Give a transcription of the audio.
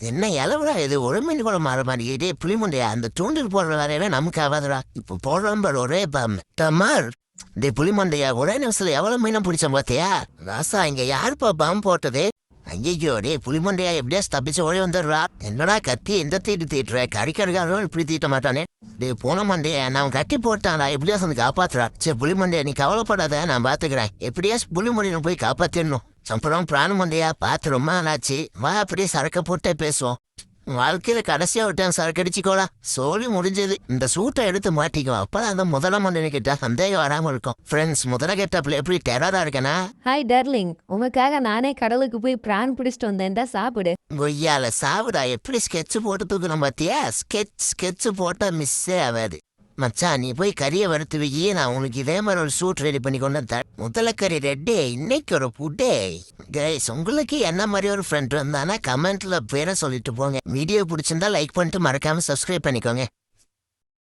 என்ன இலவரா இது? ஒரு மீன் கூட மாற மாட்டேங்குது புளிமுண்டையா அந்த தூண்டில் போடுற வேலையில நமக்கு ஆகாதுடா. இப்போ போடுறோம் ஒரே பம். டமார் இந்த புளிமண்டையா ஒரே நிமிஷத்துல எவ்வளவு மீனம் பிடிச்சோம் பார்த்தியா ராசா இங்க யாருப்பா பம் போட்டது? ஐயோ டே புளிமண்டையா எப்படியா தப்பிச்சு ஓடி வந்துடுறா? என்னடா கத்தி எந்த தீட்டு தீட்டுற? கறிக்கடுக்காரரும் இப்படி தீட்ட மாட்டானே. டே போன மண்டையா நான் கட்டி போட்டான்டா. எப்படியா வந்து காப்பாத்துறா. சரி புளிமண்டையா நீ கவலைப்படாத நான் பாத்துக்கிறேன். எப்படியா புளிமண்டையை போய் காப்பாற்றிடணும் அப்புறம் பிராண மண்டையா பார்த்து ரொம்ப நாளாச்சு. வா அப்படியே சரக்க போட்டே பேசுவோம். வாழ்க்கையில கடைசியா விட்டேன் சரக்கு அடிச்சுக்கோடா. சோழி முடிஞ்சது. இந்த சூட்டை எடுத்து மாட்டிக்கோ அப்பதான் அந்த முதல மண்டனை கிட்ட சந்தேகம் வராம இருக்கும். ஃப்ரெண்ட்ஸ் முதல கெட்டப்ல எப்படி டெரரா இருக்கனா? ஹாய் டார்லிங் உங்களுக்காக நானே கடலுக்கு போய் பிரான் பிடிச்சிட்டு வந்தேன்டா சாப்பிடு. கொய்யால சாவுடா. எப்படி ஸ்கெட்ச் போட்டு தூக்கணும் பாத்தியா? ஸ்கெட்ச் ஸ்கெட்ச் போட்டா மிஸ்ஸே ஆகாது. மச்சான் நீ போய் கறியை வறுத்து வையி நான் உனக்கு இதே மாதிரி ஒரு சூட் ரெடி பண்ணி கொண்டு தர முதல்ல கறி இன்னைக்கு ஒரு புட்டே கைஸ் உங்களுக்கு என்ன மாதிரி ஒரு ஃப்ரெண்ட் வந்தானா கமெண்ட்ல பேரை சொல்லிட்டு போங்க. வீடியோ பிடிச்சிருந்தா லைக் பண்ணிட்டு மறக்காம சப்ஸ்கிரைப் பண்ணிக்கோங்க.